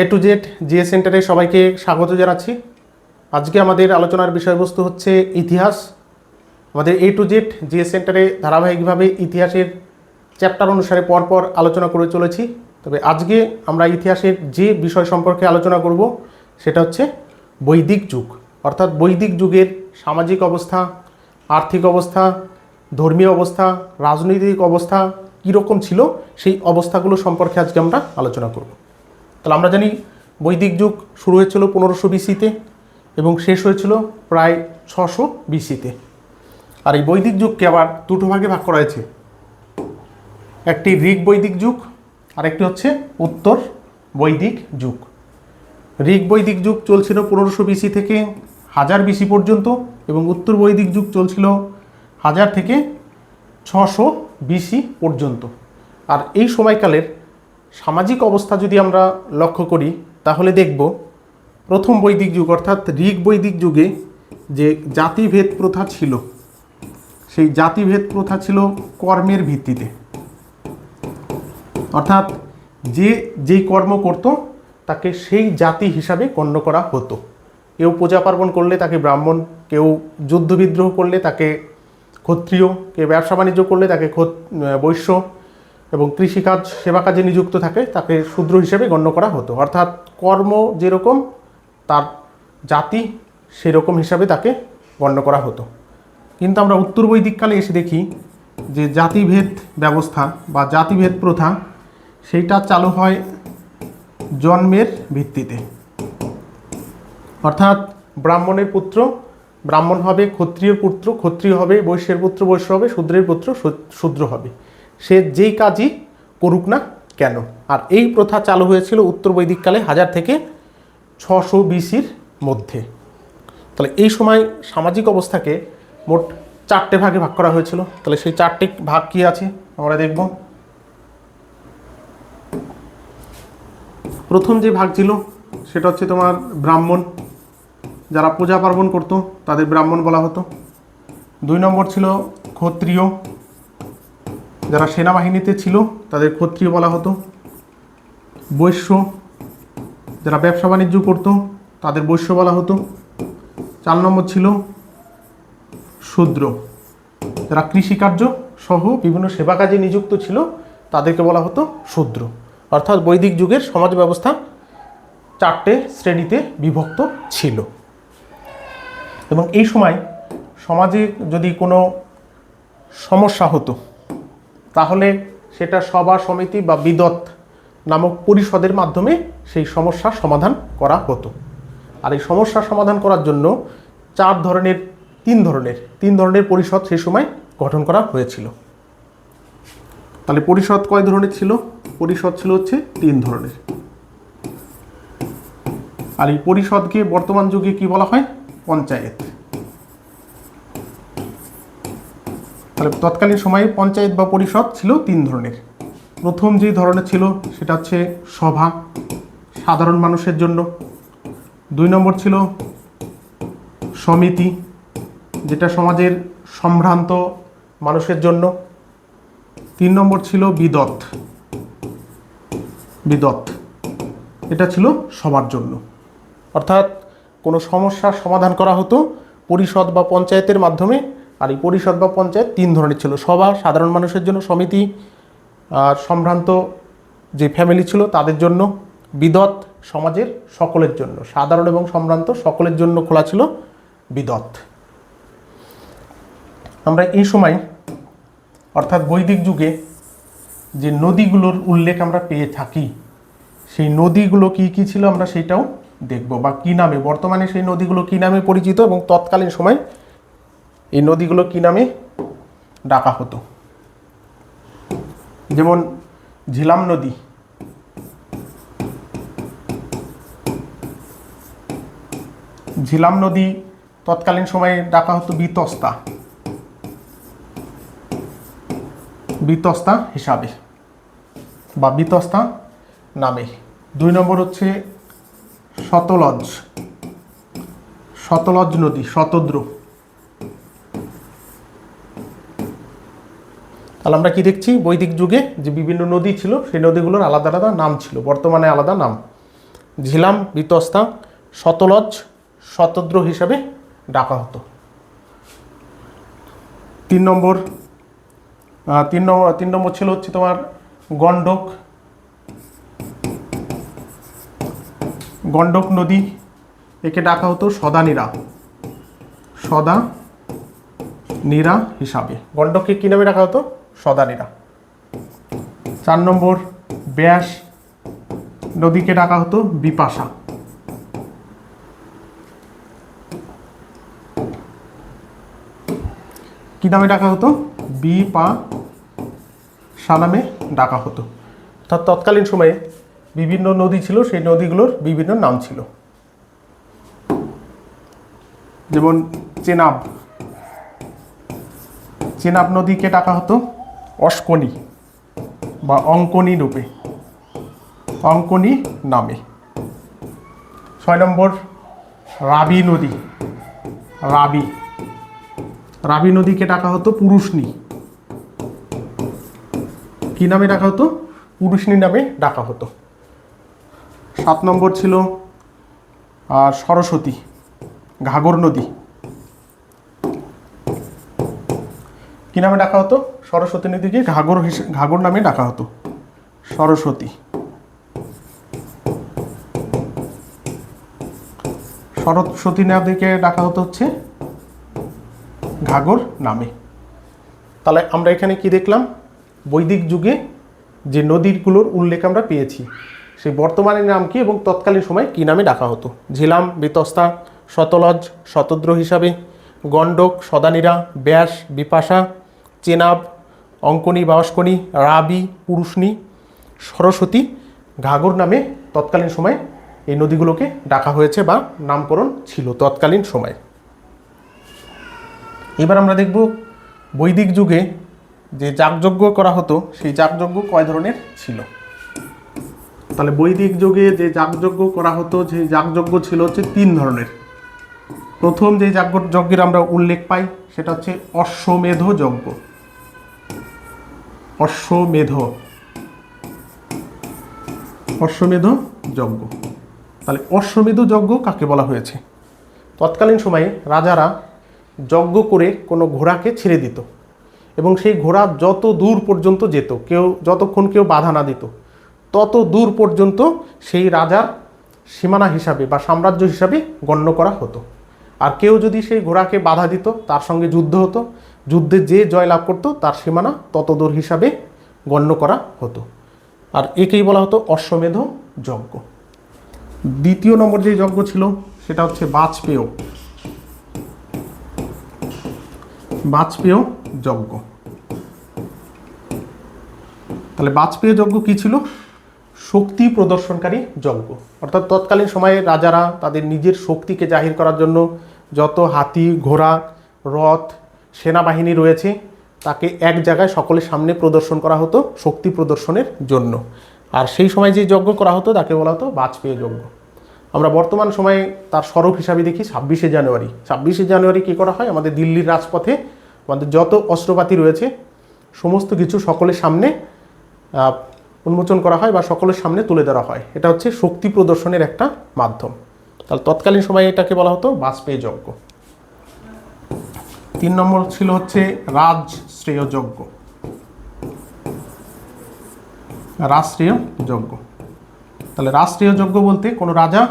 A to Z GS সেন্টারে সবাইকে স্বাগত জানাচ্ছি। আজকে আমাদের আলোচনার বিষয়বস্তু হচ্ছে ইতিহাস। আমাদের এ টু জেড জিএস সেন্টারে ধারাবাহিকভাবে ইতিহাসের চ্যাপ্টার অনুসারে পরপর আলোচনা করে চলেছি। তবে আজকে আমরা ইতিহাসের যে বিষয় সম্পর্কে আলোচনা করব, সেটা হচ্ছে বৈদিক যুগ। অর্থাৎ বৈদিক যুগের সামাজিক অবস্থা, আর্থিক অবস্থা, ধর্মীয় অবস্থা, রাজনৈতিক অবস্থা, কীরকম ছিল সেই অবস্থাগুলো সম্পর্কে আজকে আমরা আলোচনা করব। তাহলে আমরা জানি বৈদিক যুগ শুরু হয়েছিল পনেরোশো বিসিতে এবং শেষ হয়েছিল প্রায় ছশো বিসিতে। আর এই বৈদিক যুগকে আবার দুটো ভাগে ভাগ করা হয়েছে। একটি ঋগ বৈদিক যুগ আর একটি হচ্ছে উত্তর বৈদিক যুগ। ঋগ বৈদিক যুগ চলছিল পনেরোশো বিসি থেকে হাজার বিসি পর্যন্ত এবং উত্তর বৈদিক যুগ চলছিল হাজার থেকে ছশো বিসি পর্যন্ত। আর এই সময়কালের সামাজিক অবস্থা যদি আমরা লক্ষ্য করি, তাহলে দেখব প্রথম বৈদিক যুগ, অর্থাৎ ঋগ বৈদিক যুগে যে জাতিভেদ প্রথা ছিল, সেই জাতিভেদ প্রথা ছিল কর্মের ভিত্তিতে। অর্থাৎ যে যেই কর্ম করত, তাকে সেই জাতি হিসাবে গণ্য করা হতো। কেউ পূজা পার্বণ করলে তাকে ব্রাহ্মণ, কেউ যুদ্ধ বিদ্রোহ করলে তাকে ক্ষত্রিয়, কেউ ব্যবসা বাণিজ্য করলে তাকে বৈশ্য এবং কৃষিকাজ সেবা কাজে নিযুক্ত থাকে, তাকে শূদ্র হিসেবে গণ্য করা হতো। অর্থাৎ কর্ম যেরকম, তার জাতি সেরকম হিসাবে তাকে গণ্য করা হতো। কিন্তু আমরা উত্তর বৈদিককালে এসে দেখি যে জাতিভেদ ব্যবস্থা বা জাতিভেদ প্রথা, সেইটা চালু হয় জন্মের ভিত্তিতে। অর্থাৎ ব্রাহ্মণের পুত্র, ব্রাহ্মণ হবে ক্ষত্রিয় পুত্র, ক্ষত্রিয় হবে বৈশ্যের পুত্র, বৈশ্য হবে শূদ্রের পুত্র, শূদ্র হবে। সে যেই কাজই করুক না কেন? আর এই প্রথা চালু হয়েছিল উত্তর বৈদিককালে হাজার থেকে ছশো বিসির মধ্যে। তাহলে এই সময় সামাজিক অবস্থাকে মোট চারটে ভাগে ভাগ করা হয়েছিল। তাহলে সেই চারটে ভাগ কি আছে? আমরা দেখব। প্রথম যে ভাগ ছিল, সেটা হচ্ছে তোমার ব্রাহ্মণ। যারা পূজা পার্বণ করতো, তাদের ব্রাহ্মণ বলা হতো। দুই নম্বর ছিল ক্ষত্রিয়। যারা সেনাবাহিনীতে ছিল, তাদের ক্ষত্রিয় বলা হতো। বৈশ্য যারা ব্যবসা বাণিজ্য করতো, তাদের বৈশ্য বলা হতো। চার নম্বর ছিল শূদ্র। যারা কৃষিকার্য সহ বিভিন্ন সেবা কাজে নিযুক্ত ছিল, তাদেরকে বলা হতো শূদ্র। অর্থাৎ বৈদিক যুগের সমাজ ব্যবস্থা চারটে শ্রেণীতে বিভক্ত ছিল। এবং এই সময় সমাজে যদি কোনো সমস্যা হতো তাহলে সেটা সভা সমিতি বা বিদত নামক পরিষদের মাধ্যমে সেই সমস্যার সমাধান করা হতো। আর এই সমস্যার সমাধান করার জন্য চার ধরনের, তিন ধরনের তিন ধরনের পরিষদ সেই সময় গঠন করা হয়েছিল। তাহলে পরিষদ কয় ধরনের ছিল? পরিষদ ছিল হচ্ছে তিন ধরনের। আর এই পরিষদকে বর্তমান যুগে কি বলা হয়? পঞ্চায়েত। তাহলে তৎকালীন সময়ে পঞ্চায়েত বা পরিষদ ছিল তিন ধরনের। প্রথম যে ধরনের ছিল সেটা হচ্ছে সভা, সাধারণ মানুষের জন্য। দুই নম্বর ছিল সমিতি, যেটা সমাজের সম্ভ্রান্ত মানুষের জন্য। তিন নম্বর ছিল বিদত বিদত। এটা ছিল সবার জন্য। অর্থাৎ কোনো সমস্যার সমাধান করা হতো পরিষদ বা পঞ্চায়েতের মাধ্যমে আর এই পরিষদ বা পঞ্চায়েত তিন ধরনের ছিল। সভা, সাধারণ মানুষের জন্য সমিতি, আর সম্ভ্রান্ত যে ফ্যামিলি ছিল তাদের জন্য, বিদত সমাজের সকলের জন্য। সাধারণ এবং সম্ভ্রান্ত সকলের জন্য খোলা ছিল বিদত। আমরা এই সময়, অর্থাৎ বৈদিক যুগে যে নদীগুলোর উল্লেখ আমরা পেয়ে থাকি, সেই নদীগুলো কি কি ছিল আমরা সেটাও দেখব বা কি নামে, বর্তমানে সেই নদীগুলো কি নামে পরিচিত এবং তৎকালীন সময় এই নদীগুলো কি নামে? ডাকা হতো। যেমন ঝিলাম নদী। ঝিলাম নদী তৎকালীন সময়ে ডাকা হতো বিতস্তা। বিতস্তা হিসাবে বা বিতস্তা নামে। দুই নম্বর হচ্ছে শতলজ। শতলজ নদী, শতদ্র। তাহলে আমরা কি দেখছি? বৈদিক যুগে যে বিভিন্ন নদী ছিল, সেই নদীগুলোর আলাদা আলাদা নাম ছিল, বর্তমানে আলাদা নাম। ঝিলাম বিতস্তা শতলজ, শতদ্র হিসাবে ডাকা হতো। তিন নম্বর তিন নম্বর তিন নম্বর ছিল হচ্ছে তোমার গণ্ডক। গণ্ডক নদী, একে ডাকা হতো সদানীরা। সদা নীরা হিসাবে। গণ্ডককে কী নামে ডাকা হতো? সদানীরা। চার নম্বর, ব্যাস, নদীকে ডাকা হতো বিপাশা। কি নামে ডাকা হতো? বি পা নামে ডাকা হতো। অর্থাৎ তৎকালীন সময়ে বিভিন্ন নদী ছিল, সেই নদীগুলোর বিভিন্ন নাম ছিল। যেমন চেনাব। চেনাব নদীকে ডাকা হতো অস্কনি বা অঙ্কনী রূপে, অঙ্কনী নামে। ছয় নম্বর, রাবি নদী, রাবি। রাবি নদীকে ডাকা হতো পুরুষনি। কি নামে ডাকা হতো? পুরুষনি নামে ডাকা হতো। সাত নম্বর ছিল সরস্বতী, ঘাগর নদী। কি নামে ডাকা হতো? সরস্বতী নদীকে ঘাগর ঘাগর নামে ডাকা হতো। সরস্বতী। সরস্বতী নদীকে ডাকা হতো হচ্ছে ঘাগর নামে। তাহলে আমরা এখানে কি দেখলাম? বৈদিক যুগে যে নদীগুলোর উল্লেখ আমরা পেয়েছি, সেই বর্তমানের নাম কি এবং তৎকালীন সময় কি নামে ডাকা হতো? ঝিলাম, বেতস্তা, শতলজ শতদ্র হিসাবে, গণ্ডক, সদানীরা, ব্যাস, বিপাশা চেনাব, অঙ্কনী বাস্কনী রাবি পুরুষনি সরস্বতী, ঘাগর নামে তৎকালীন সময়ে এই নদীগুলোকে ডাকা হয়েছে বা নামকরণ ছিল তৎকালীন সময়ে। এবার আমরা দেখব বৈদিক যুগে যে যাগযজ্ঞ করা হতো, সেই যাগযজ্ঞ কয় ধরনের ছিল? তাহলে বৈদিক যুগে যে যাগযজ্ঞ করা হতো, সেই যাগযজ্ঞ ছিল হচ্ছে তিন ধরনের। প্রথম যে যাজ্ঞ যজ্ঞের আমরা উল্লেখ পাই, সেটা হচ্ছে অশ্বমেধ যজ্ঞ অশ্বমেধ। অশ্বমেধ যজ্ঞ। তাহলে অশ্বমেধ যজ্ঞ কাকে বলা হয়েছে? তৎকালীন সময়ে রাজারা যজ্ঞ করে কোনো ঘোড়াকে ছেড়ে দিত এবং সেই ঘোড়া যত দূর পর্যন্ত যেত, কেউ যতক্ষণ কেউ বাধা না দিত, তত দূর পর্যন্ত সেই রাজার সীমানা হিসাবে বা সাম্রাজ্য হিসাবে গণ্য করা হতো। আর কেউ যদি সেই ঘোড়াকে বাধা দিত, তার সঙ্গে যুদ্ধ হতো যুদ্ধে যে জয় লাভ করতো, তার সীমানা তত দূর হিসাবে গণ্য করা হতো। আর একেই বলা হতো অশ্বমেধ যজ্ঞ। দ্বিতীয় নম্বর যে যজ্ঞ ছিল, সেটা হচ্ছে বাজপেয়। বাজপেয় যজ্ঞ। তাহলে বাজপেয় যজ্ঞ কি ছিল? শক্তি প্রদর্শনকারী যজ্ঞ। অর্থাৎ তৎকালীন সময়ে রাজারা তাদের নিজের শক্তিকে জাহির করার জন্য যত হাতি, ঘোড়া, রথ সেনাবাহিনী রয়েছে, তাকে এক জায়গায় সকলের সামনে প্রদর্শন করা হতো, শক্তি প্রদর্শনের জন্য। আর সেই সময় যে যজ্ঞ করা হতো, তাকে বলা হতো বাজপেয় যজ্ঞ। আমরা বর্তমান সময়ে তার স্বরূপ হিসাবে দেখি ছাব্বিশে জানুয়ারি। ছাব্বিশে জানুয়ারি কী করা হয়? আমাদের দিল্লির রাজপথে আমাদের যত অস্ত্রপাতি রয়েছে, সমস্ত কিছু সকলের সামনে উন্মোচন করা হয় বা সকলের সামনে তুলে ধরা হয়। এটা হচ্ছে শক্তি প্রদর্শনের একটা মাধ্যম। তাহলে তৎকালীন সময়ে এটাকে বলা হতো বাজপেয়ী যজ্ঞ। তিন নম্বর ছিল হচ্ছে রাজশ্রেয় যজ্ঞ রাষ্ট্রীয় যজ্ঞ তাহলে রাষ্ট্রীয় যজ্ঞ বলতে কোনো রাজা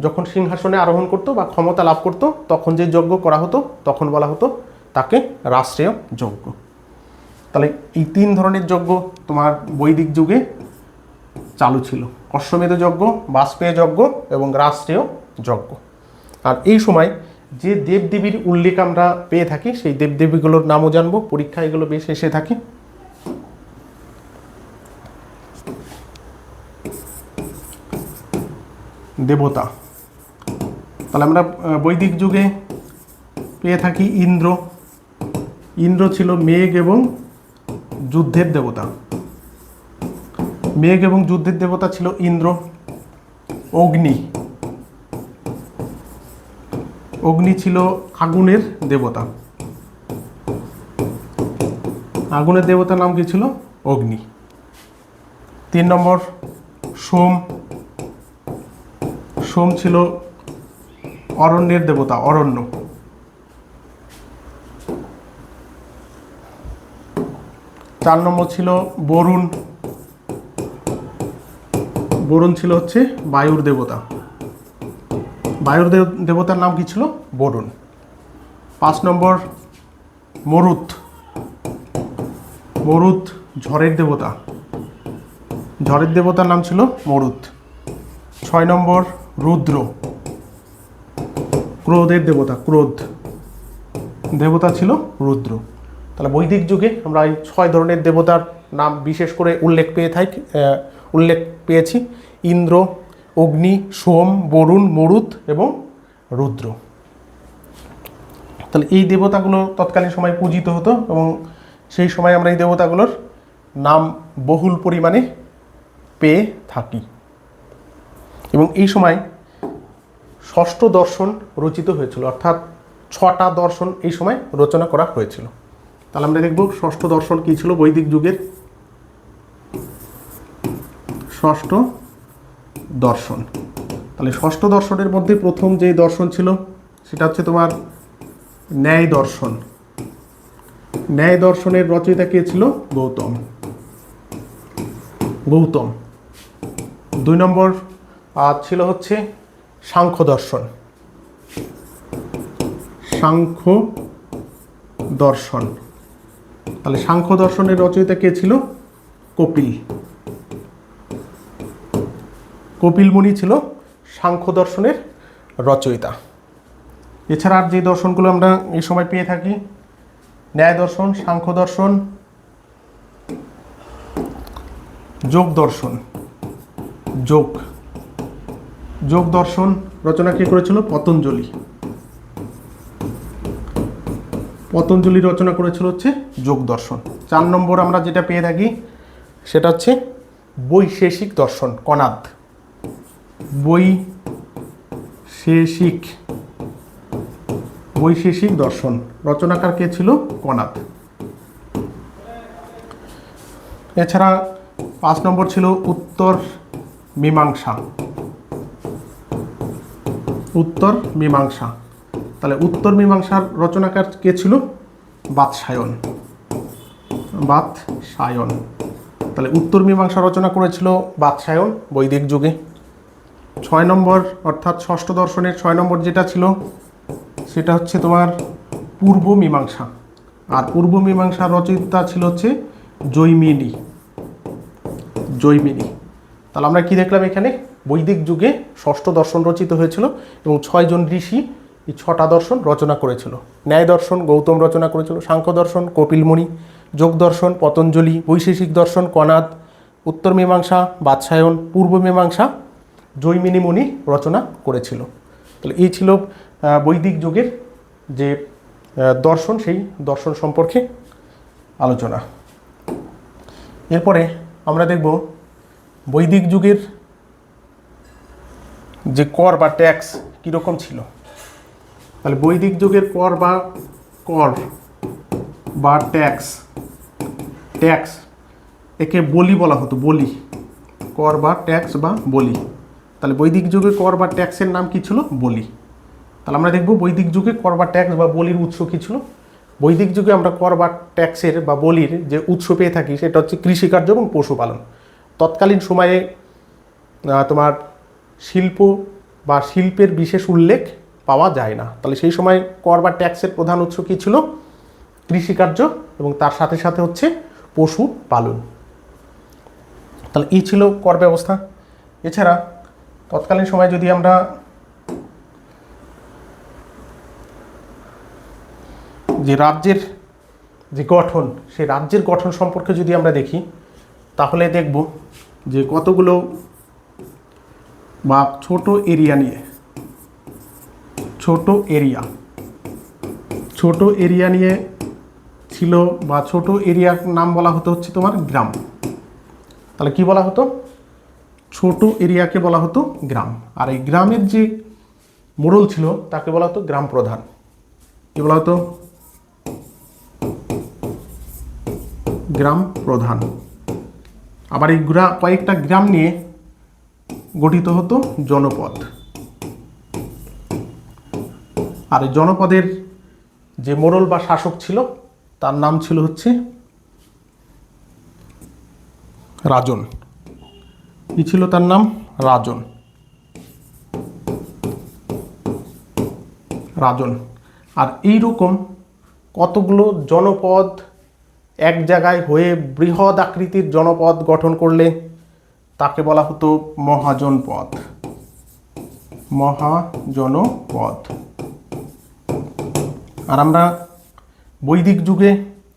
যখন সিংহাসনে আরোহণ করতো বা ক্ষমতা লাভ করতো, তখন যে যজ্ঞ করা হতো, তখন বলা হতো তাকে রাষ্ট্রীয় যজ্ঞ তাহলে এই তিন ধরনের যজ্ঞ তোমার বৈদিক যুগে চালু ছিল। অশ্বমেধ যজ্ঞ বাষ্পেয় যজ্ঞ এবং রাষ্ট্রীয় যজ্ঞ আর এই সময় যে দেবদেবীর উল্লেখ আমরা পেয়ে থাকি, সেই দেবদেবীগুলোর নামও জানব, পরীক্ষা এগুলো বেশ এসে থাকে। দেবতা। তাহলে আমরা বৈদিক যুগে পেয়ে থাকি ইন্দ্র। ইন্দ্র ছিল মেঘ এবং যুদ্ধের দেবতা। মেঘ এবং যুদ্ধের দেবতা ছিল ইন্দ্র। অগ্নি। অগ্নি ছিল আগুনের দেবতা। আগুনের দেবতার নাম কি ছিল? অগ্নি। তিন নম্বর, সোম। সোম ছিল অরণ্যের দেবতা, অরণ্য। চার নম্বর ছিল বরুণ। বরুণ ছিল হচ্ছে বায়ুর দেবতা। বায়ুর দেব- দেবতার নাম কি ছিল? বরুণ। পাঁচ নম্বর, মরুত। মরুত ঝড়ের দেবতা। ঝড়ের দেবতার নাম ছিল মরুত। ছয় নম্বর, রুদ্র। ক্রোধের দেবতা, ক্রোধ। দেবতা ছিল রুদ্র। তাহলে বৈদিক যুগে আমরা এই ছয় ধরনের দেবতার নাম বিশেষ করে উল্লেখ পেয়ে থাকি উল্লেখ পেয়েছি। ইন্দ্র অগ্নি, সোম, বরুণ, মরুত এবং রুদ্র। তাহলে এই দেবতাগুলো তৎকালীন সময় পূজিত হতো এবং সেই সময় আমরা এই দেবতাগুলোর নাম বহুল পরিমাণে পেয়ে থাকি। এবং এই সময় ষষ্ঠ দর্শন রচিত হয়েছিল, অর্থাৎ ছটা দর্শন এই সময় রচনা করা হয়েছিল। তাহলে আমরা দেখব ষষ্ঠ দর্শন কী ছিল বৈদিক যুগের। ষষ্ঠ দর্শন। তাহলে ষষ্ঠ দর্শনের মধ্যে প্রথম যে দর্শন ছিল, সেটা হচ্ছে তোমার ন্যায় দর্শন। ন্যায় দর্শনের রচয়িতা কে ছিল? গৌতম। গৌতম। দুই নম্বর ছিল হচ্ছে সাংখ্য দর্শন। সাংখ্য দর্শন। তাহলে সাংখ্য দর্শনের রচয়িতা কে ছিল? কপিল। কপিল মুনি ছিল সাংখ্য দর্শনের রচয়িতা। এছাড়া আর যে দর্শনগুলো আমরা এই সময় পেয়ে থাকি, ন্যায় দর্শন, সাংখ্য দর্শন, যোগ দর্শন, যোগ। যোগ দর্শন রচনা কে করেছিল? পতঞ্জলি। পতঞ্জলি রচনা করেছিল হচ্ছে যোগ দর্শন। চার নম্বর আমরা যেটা পেয়ে থাকি, সেটা হচ্ছে বৈশেষিক দর্শন, কনাদ। বৈশেষিক বৈশেষিক দর্শন। রচনাকার কে ছিল? কনাদ এছাড়া পাঁচ নম্বর ছিল উত্তর মীমাংসা। উত্তর মীমাংসা। তাহলে উত্তর মীমাংসার রচনাকার কে ছিল? বাৎসায়ন বাৎসায়ন তাহলে উত্তর মীমাংসা রচনা করেছিল বাৎসায়ন বৈদিক যুগে। ছয় নম্বর, অর্থাৎ ষষ্ঠ দর্শনের ছয় নম্বর যেটা ছিল, সেটা হচ্ছে তোমার পূর্ব মীমাংসা। আর পূর্ব মীমাংসার রচয়িতা ছিল হচ্ছে জৈমিনী। জৈমিনী। তাহলে আমরা কি দেখলাম এখানে? বৈদিক যুগে ষষ্ঠ দর্শন রচিত হয়েছিল এবং ছয়জন ঋষি এই ছটা দর্শন রচনা করেছিল। ন্যায় দর্শন, গৌতম রচনা করেছিল, সাংখ্য দর্শন, কপিলমণি, যোগ দর্শন, পতঞ্জলি, বৈশেষিক দর্শন, কনাদ, উত্তর মীমাংসা, বাদশায়ন, পূর্ব মীমাংসা জৈমিনী মুনি রচনা করেছিল। তাহলে এই ছিল বৈদিক যুগের যে দর্শন, সেই দর্শন সম্পর্কে আলোচনা। এরপরে আমরা দেখব বৈদিক যুগের যে কর বা ট্যাক্স কীরকম ছিল। তাহলে বৈদিক যুগের কর বা কর বা ট্যাক্স ট্যাক্স একে বলি বলা হতো, বলি। কর বা ট্যাক্স বা বলি। তাহলে বৈদিক যুগে কর বা ট্যাক্সের নাম কি ছিল? বলি। তাহলে আমরা দেখব বৈদিক যুগে কর বা ট্যাক্স বা বলির উৎস কী ছিল? বৈদিক যুগে আমরা কর বা ট্যাক্সের বা বলির যে উৎস পেয়ে থাকি সেটা হচ্ছে কৃষিকার্য এবং পশুপালন। তৎকালীন সময়ে তোমার শিল্প বা শিল্পের বিশেষ উল্লেখ পাওয়া যায় না। তাহলে সেই সময় কর বা ট্যাক্সের প্রধান উৎস কী ছিল? কৃষিকার্য এবং তার সাথে সাথে হচ্ছে পশু পালন তাহলে এই ছিল কর ব্যবস্থা। এছাড়া তৎকালীন সময় যদি আমরা যে রাজ্যের যে গঠন, সেই রাজ্যের গঠন সম্পর্কে যদি আমরা দেখি, তাহলে দেখব যে কতগুলো বা ছোট এরিয়া নিয়ে, ছোট এরিয়া ছোট এরিয়া নিয়ে ছিল বা ছোট এরিয়ার নাম বলা হতো হচ্ছে তোমার গ্রাম। তাহলে কি বলা হতো? ছোট এরিয়াকে বলা হতো গ্রাম। আর এই গ্রামের যে মোড়ল ছিল, তাকে বলা হতো গ্রাম প্রধান। কি বলা হতো? গ্রাম প্রধান। আবার এই গ্রাম কয়েকটা গ্রাম নিয়ে গঠিত হতো জনপদ। আর এই জনপদের যে মোড়ল বা শাসক ছিল, তার নাম ছিল হচ্ছে রাজন। কি ছিল তার নাম? রাজন। রাজন। আর এই রকম কতগুলো জনপদ এক জায়গায় হয়ে বৃহৎ আকৃতির জনপদ গঠন করলে তাকে বলা হতো মহাজনপদ। মহাজনপদ। আর আমরা বৈদিক যুগে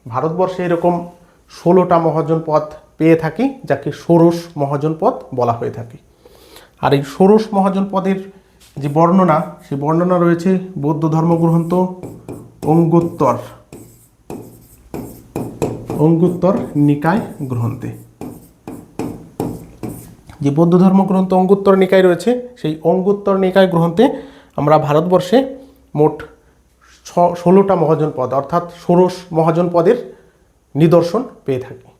ভারতবর্ষে এরকম ষোলোটা মহাজনপদ পেয়ে থাকি, যাকে ষোড়শ মহাজনপদ বলা হয়ে থাকে। আর এই ষোড়শ মহাজন পদের যে বর্ণনা, সেই বর্ণনা রয়েছে বৌদ্ধ ধর্মগ্রন্থ অঙ্গুত্তর। অঙ্গুত্তর নিকায় গ্রন্থে। যে বৌদ্ধ ধর্মগ্রন্থ অঙ্গুত্তর নিকায় রয়েছে, সেই অঙ্গুত্তর নিকায় গ্রন্থে আমরা ভারতবর্ষে মোট ষোলোটা মহাজনপদ অর্থাৎ ষোড়শ মহাজন পদের নিদর্শন পেয়ে থাকি।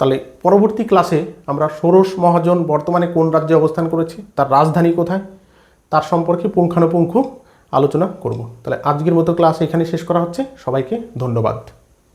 তাহলে পরবর্তী ক্লাসে আমরা ষোড়শ মহাজন বর্তমানে কোন রাজ্যে অবস্থান করেছে, তার রাজধানী কোথায়, তার সম্পর্কে পুঙ্খানুপুঙ্খ আলোচনা করব। তাহলে আজকের মতো ক্লাস এখানে শেষ করা হচ্ছে। সবাইকে ধন্যবাদ।